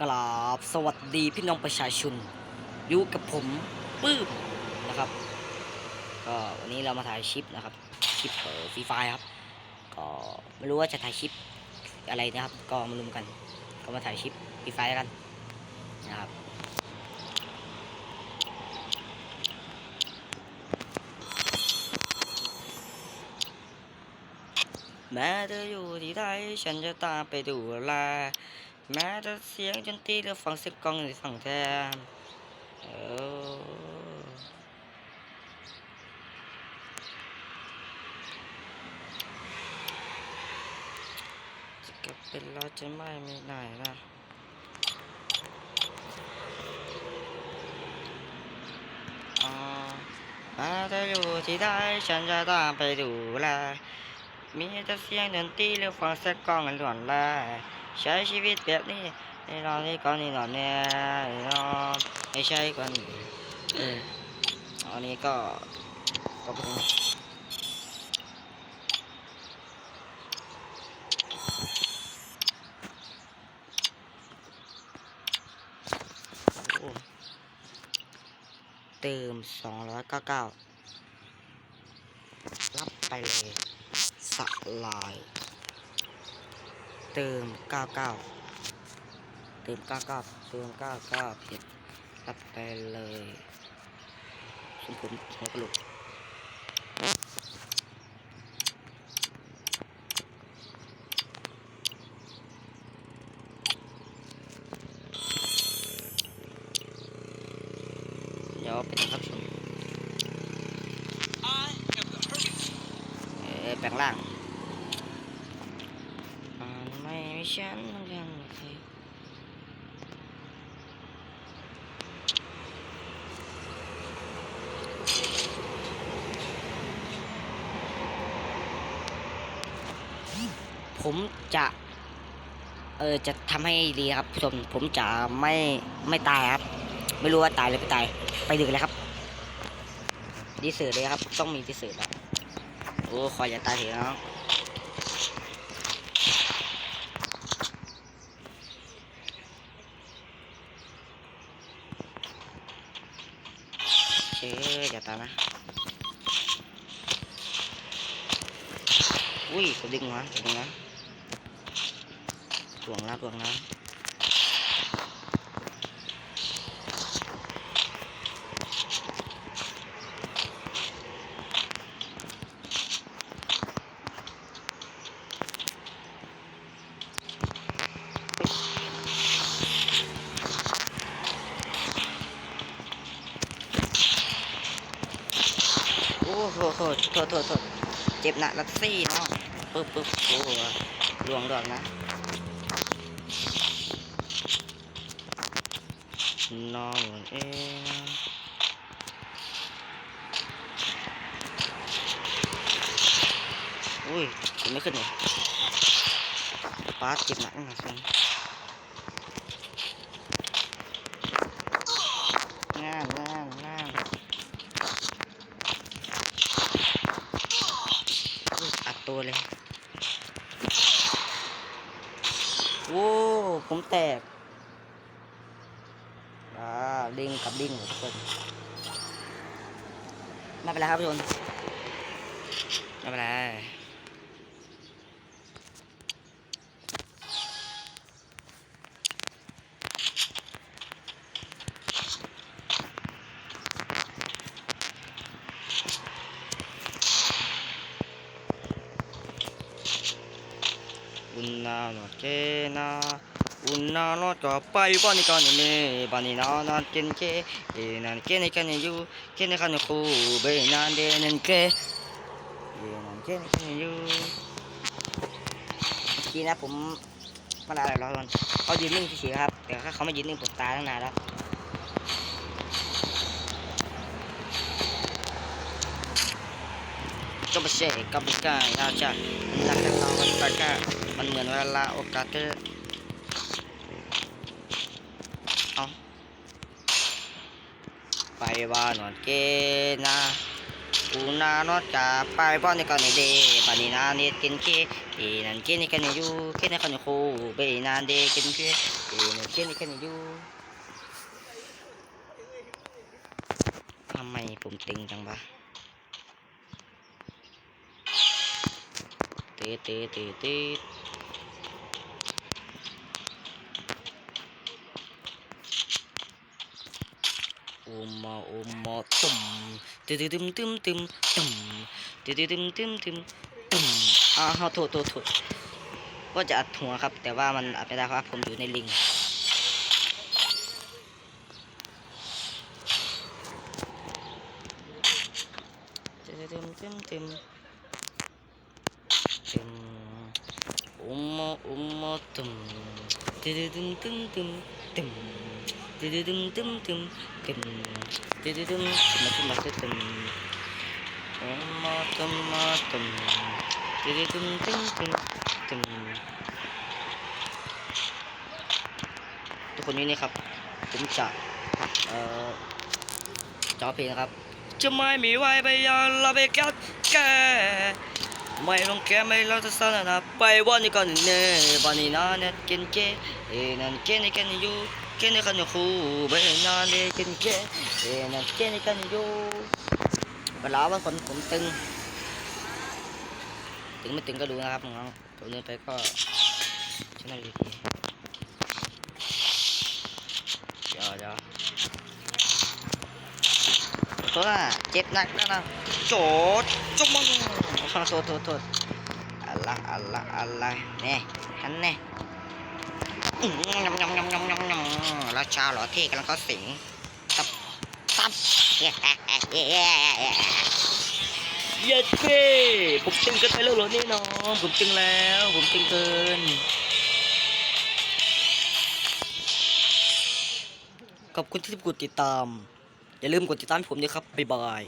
กราบสวัสดีพี่น้องประชาชนอยู่กับผมปื้มนะครับ ก็วันนี้เรามาถ่ายคลิปนะครับคลิปเออฟรีไฟครับก็ไม่รู้ว่าจะถ่ายคลิปอะไรนะครับ ก็มารุมกัน ก็มาถ่ายคลิปฟรีไฟกันนะครับแม้เธออยู่ที่ใดฉันจะตามไปดูแล แม้จะเสียงดนตรีหรือฟังเสียงกลองหรือฟังแทนเออจะเก็บเป็นเราจะไม่ไม่ได้นะอาแม้เธออยู่ที่ใดฉันจะตามไปดูแลมีแต่เสียงดนตรีหรือฟังเสียงกลองกันล้วนแล ใช้ชีวิตแบบนี้ในนอนนี่ก่อนนี่นอนเนี่ยนอนไม่ใช่ก่อนเอออันนี้ก็ก็เป็นเติมสองร้อยเก้าเก้ารับไปเลยสลาย เติม 99 เติม 99 เติม 99เผิดรับไปเลยสมผมหัวกระโหลกเดี๋ยวไปนะครับชมเอ๊ะแปลงร่างอ่านไม่ ฉันเหมือนกันใคผมจะเออจะทำให้ดีครับผู้ชมผมจะไม่ไม่ตายครับ ไม่รู้ว่าตายหรือไม่ตายไปดึกเลยครับดีเสือเลยครับ ต้องมีดีเสือแล้วโอ้ขออย่าตายเถอะน้องโอเคอย่าตายนะอุ้ยกระดิ่งมากระดิ่งนะตวงนะตวงนะ ษโทษโทษโทษเจ็บหนักลักซี่เนาะปึ๊บปึ๊บโอ้ลวงดอกนะนอนเองอุ้ยไม่ขึ้นเลยป้าเจ็บหนักนะส่วนงานงานงานอุ้ยอัดตัวเลย โอ้ ผมแตกอ่าลิงกับลิงทุกคนไม่เป็นไรครับทุกคนไม่เป็นไรอุณนา อุณนาโนก็ไปบ้านนี้กันนี่บ้านนี้นานาเกนเกเอนันเกนกันอยู่เกนกันคูเบนันเดนันเกเอนันเกนกันอยู่เมื่อกี้นะผมมาอะไรรอก่อนเขายืนนิ่งเฉยๆครับ แต่ถ้าเขาไม่ยืนนิ่งผมตายตั้งนานแล้วก็ไม่ใช่ก็ไม่กล้าเราจะรักกันเราวันตะก้ามันเหมือนเวลาโอกาสเตอร์เอา ไปบ้านอนเกนะอูนานอดกาไปป้อนในก่อนในเดปานีนาเนตกินเกเอนันเกนี่กันอยู่เกนี่กันอยู่คูเบนานเดกินเกเอนันเกนี่กันอยู่ทำไมผมตึงจังวะเตะเตะเตะเตะ โอุมาโอุมาตุ่มตึมตึมตึมตึมตึมตึมตึมตึมตึมตุ่มอ้าวโทษโทษโทษว่จะอัดหัวครับ แต่ว่ามันอัดไม่ได้ครับผมอยู่ในลิงตึมตึมตึมตึมอุมมาอุมาตุ่มตึมตึมตึมตึม ตึมตึมตึมตึมตึมตึมตึมตึมตึมมาตึมมาตึมอุมมาตึมมาตึมตึมตึมตึมตึมตึมทุกคนนี้นี่ครับผมจะเอ่อจอเพลงนะครับจะไม่มีไว้ไปยอนเราไปกัดแกไม่ต้องแกไม่เราจะสนนะไปวันนี้ก่อนเน่วันนี้นาเน็ตกินเกเอนั่นเกนี่กันอยู่เกนี่กันอยู่คู่ไปนาเน็ต กินเกเอนั่นเกนี่กันอยู่เวลาวันคนผมตึง ตึงไม่ตึงก็ดูนะครับน้องๆผมเดินไปก็ช่วยหน่อยดีเดี๋ยวเดี๋ยวตัวน่ะเจ็บหนักแล้วนะโจดจุ๊บมังโทษโทษโทษอะไรอะไรอะไรเนี่ยฮันเนี่ย อื้อยำยำยำยำยำยำราชาหล่อเท่กำลังเขาสิงตับตับเย็ดเป้ผมตึงเกินไปแล้วเหรอเนี่ยน้องผมตึงแล้ว ผมตึงเกิน ขอบคุณที่กดติดตาม อย่าลืมกดติดตามผมด้วยครับ บ๊ายบาย